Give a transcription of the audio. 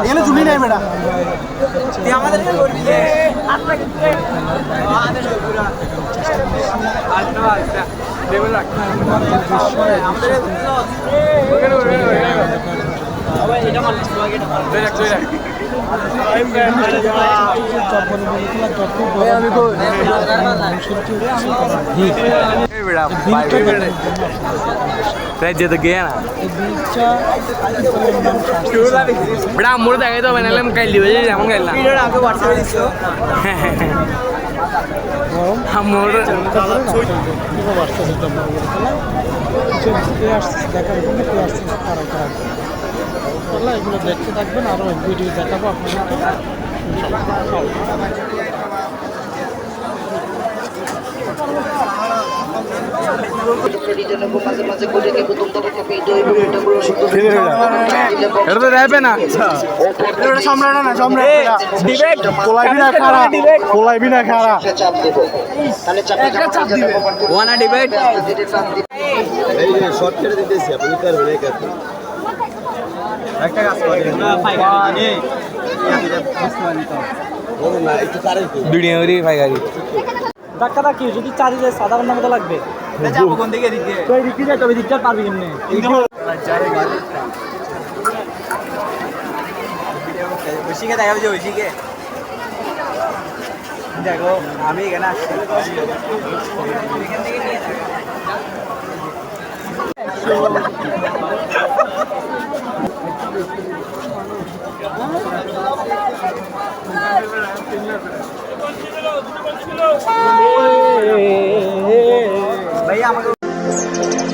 এখানে চুলি নাই বেটা তুই আমাদের করবি যে তো গিয়ে না বেটা মোর দেখাই তো বানালাম কাইল দিবে যে যেমন গাইলাম ভিডিওটা আমাকে হোয়াটসঅ্যাপে দিছো মোর এগুলো দেখতে থাকবেন আরও ভিডিও দেখাবো আপনাদেরকে এটা হলো শুধু তো দেবে না সম্রাট না সম্রাট পোলাইবি না খারা পোলাইবি না খারা চাপ দেব তাহলে চাপে চাপ দিবে ওয়ানা ডিবেট এই যে শর্ট ছেড়ে দিতেছি আপনি করবেন এই একটা কাজ করে না একটু তারে ভিডিও করি ধাক্কা ধাক্কি যদি চারি যায় সাধারণ মতো লাগবে। কোন দিকে দিকে তো এই দিকে যা তবে দিকটা পারবি কেমনে ঐশিকে দেখা হয়েছে ঐশিকে দেখো আমি এখানে আসছি Hey! Thank you.